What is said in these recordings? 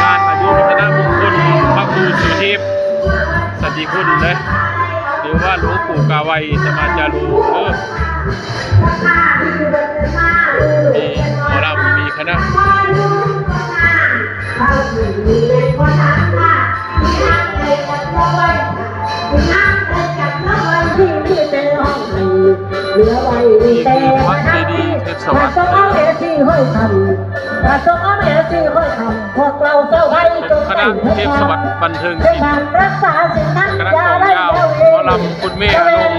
กานอายุวัณนมงคลพระครูสุเทพสัติคุณนะหรือว่าหลวงปู่กาไวสมาจารูเออมีหมอลำมีคณะเหลือไว้แต่วันนี้พาะสวัสดิ์ ต้องเอาเอซี่ห้อยทำถ้าต้องเอาเอซี่ห้อยทำพวกเราเจ้าไว้จงคณะเทพสวัสดิ์บันเทิงเป็นศิลป์การรักษาสิ่งนั้นคณะอย่ากองได้ยาวเจ้าหเอมองลำคุณเมฆเจ้าลเอง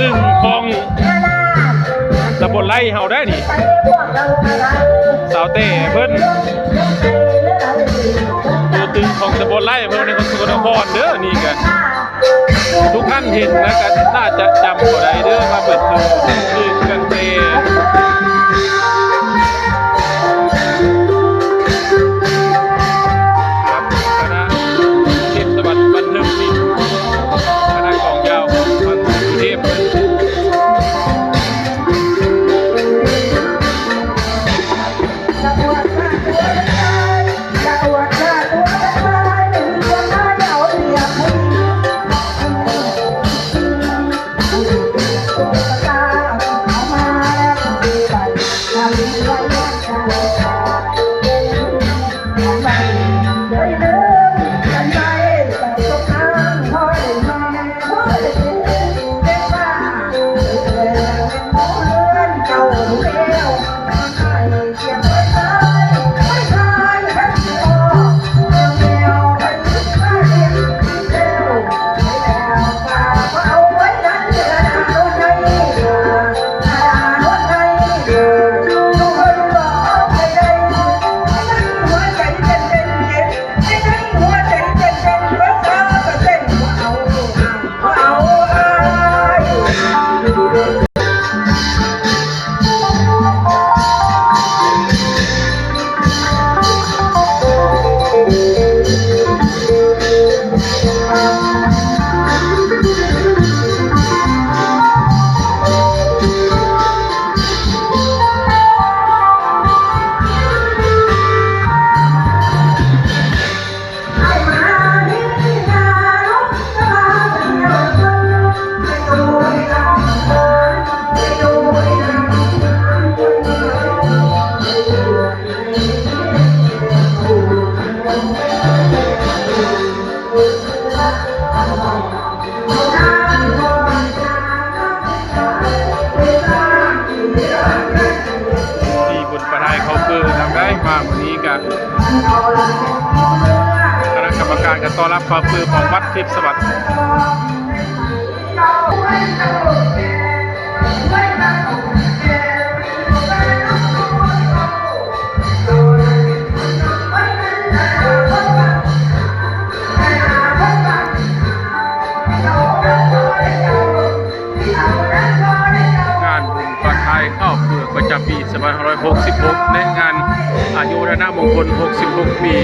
ตึงของตำบลไร่เฮาได้นี่สาวเต้เพิ่นตัวตึงของตำบลไร่เพิ่นในคนสกลนครเด้อนี่ก็ทุกท่านเห็นนะก็น่าจะจำบ่ได้เด้อมาเปิดตัวคือกัน ที่บุญประทายเขาคือทำได้มาวันนี้กับคณะกรรมการก็ต้อนรับความคือของวัดทิพย์สวัสดิ์ายข้าวเปลือกประจำปี2566ในงานอายุรณมงคล 66 ปี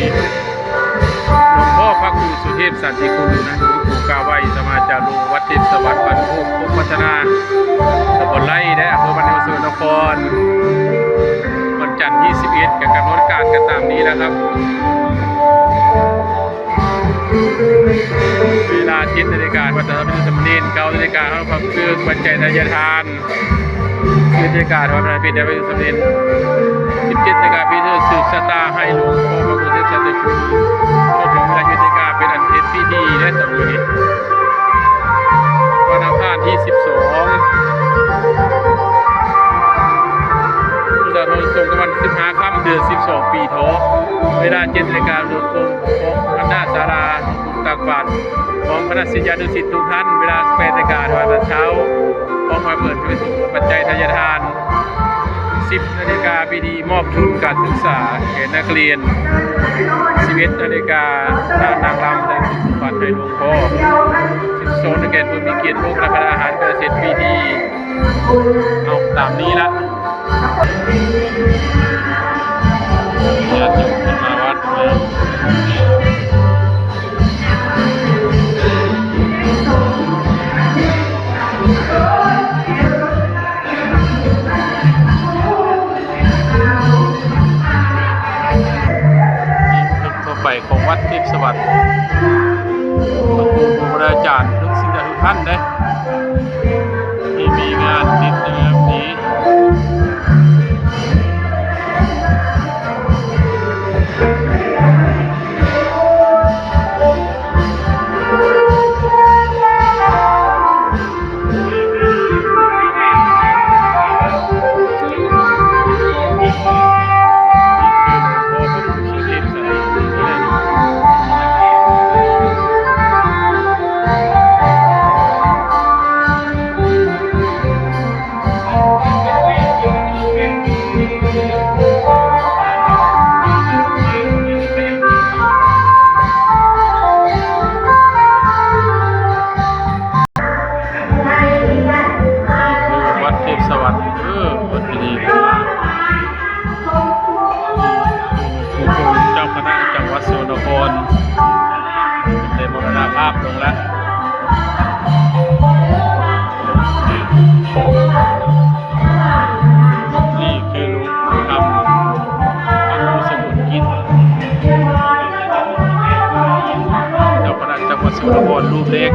หลวงพ่อพระครูสุเทพสันติคุณนะหลวงปู่กาไวสมาจารุวัดทิพสวัสดิ์บรรพุพุษพัฒนาตำบลไร่และอำเภอบันเทิงสกลนครวันจันทร์ที่11กับกำหนดการกันตามนี้นะครับเวลา7นาฬิกาวัดตะพิธสมเนน9นาฬิกาเขาความคือปัจจัยทายทาน คือนากาวัดพระพิธสมเนน17นาฬิกาพิธีสืบชะตาให้หลวงพ่อพระคุณเทพสันติคุณก็ถึงเวลายุติการเป็นอันเทศพิธีและสมุนี้วันอังคารที่ 12พุทธศักราชตรงกับวัน15ค่ำเดือน 12 ปีเถาะเวลา7นาฬิกาโดยตรงของพระนาศาลาตักบาตรของคณะศิษยานุศิษย์ทุกท่าน เวลา8นาฬิกาวันเช้า ของมาเปิดด้วยปัจจัยทายทาน 10นาฬิกาพิธีมอบทุนการศึกษาแก่นักเรียน11นาฬิกาท่านนางรำและฝันในหลวงพ่อ12นาฬิกาผู้มีเกียรติร่วมรับประทานอาหารเการเสร็จพิธีเอาตามนี้ละญาติโยมขึ้นมาวัดนะ ทิพย์สวัสดิ์พระครูครูบาอาจารย์ทุกสิ่งทุกท่านเด้ มรณภาพลงแล้วนี่คือลุงทำระครูสมุนกิจเจ้าคณะจังหวัดสกลนครรูปเล็ก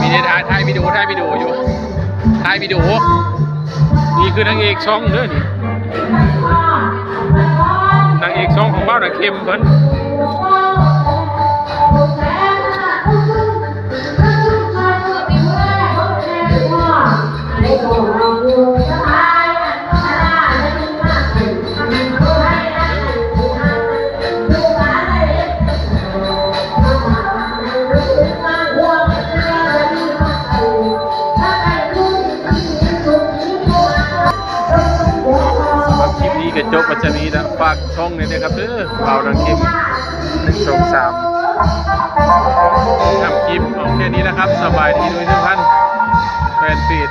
มีในถ่ายถ่ายวิดีโอถ่ายวิดีโออยู่ถ่ายวิดีโอนี่คือนางเอกช่องเด้อนี่ นางเอกสองของบ้านนาเข้มเพิ่นส กระจกปัจจุบันะฝากช่องเลยนะครับเด้อเราดังคลิปหนึ่งสองสามทำคลิปของแค่นี้นะครับ สบายดีด้วยทุกท่านแฟนฟีด